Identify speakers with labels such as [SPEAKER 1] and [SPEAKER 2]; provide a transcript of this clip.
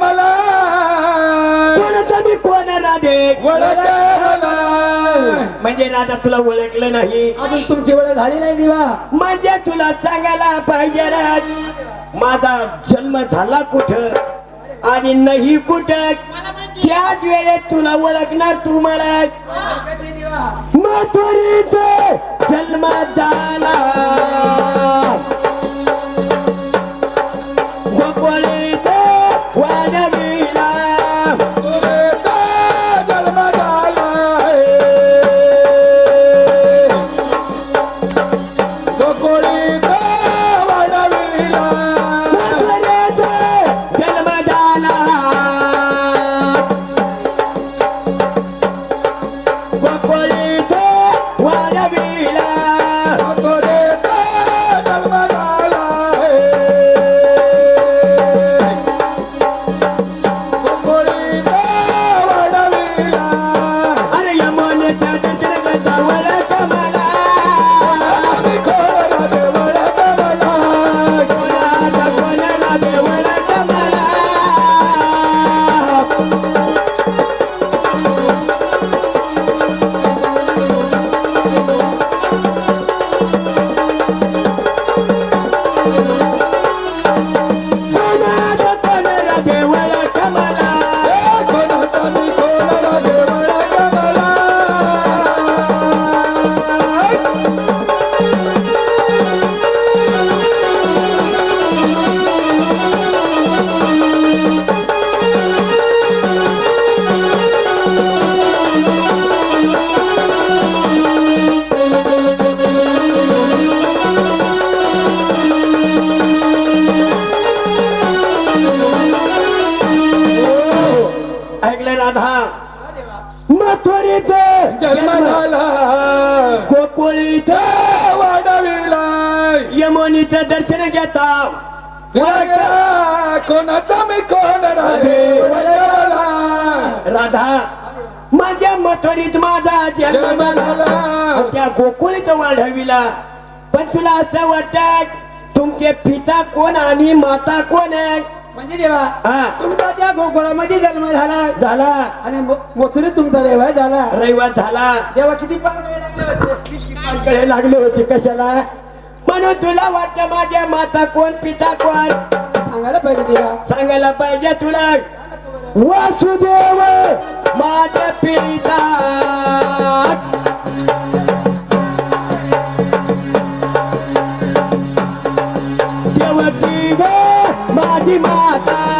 [SPEAKER 1] मला.
[SPEAKER 2] कोणता मी कोण राधे?
[SPEAKER 1] वळख मला.
[SPEAKER 2] म्हणजे राधा तुला ओळखलं नाही.
[SPEAKER 3] अजून तुमची वेळ झाली नाही दिवा.
[SPEAKER 2] म्हणजे तुला सांगायला पाहिजे राज माझा जन्म झाला कुठं आणि नाही कुठं? त्याच वेळेत तुला ओळखणार तू मला. मथुरीत जन्म झाला. कोणाचा ऐकलं राधा. मथुरीत
[SPEAKER 1] जन्म झाला
[SPEAKER 2] गोकुळीत
[SPEAKER 1] वाढविला.
[SPEAKER 2] यमुनीचं दर्शन घेता.
[SPEAKER 1] कोणाचा मी कोण राधे? वळला
[SPEAKER 2] राधा माझ्या मथुरीत माझा जन्म झाला त्या गोकुळीत वाढविला. पण तुला असं वाटत तुमचे पिता कोण आणि माता कोण आहे?
[SPEAKER 3] म्हणजे देवा
[SPEAKER 2] हा.
[SPEAKER 3] तुमचा त्या गोकुळामध्ये जन्म झाला.
[SPEAKER 2] झाला.
[SPEAKER 3] आणि मो- मथुरीत तुमचा देवा झाला.
[SPEAKER 2] रविवार झाला.
[SPEAKER 3] देवा किती पांगळे लागले होते?
[SPEAKER 2] कडे लागले होते कशाला? म्हणून तुला वाटतं माझ्या माता कोण पिता कोण?
[SPEAKER 3] सांगायला पाहिजे देवा.
[SPEAKER 2] सांगायला पाहिजे तुला. वासुदेव माझा पिता. ಮಾತಾ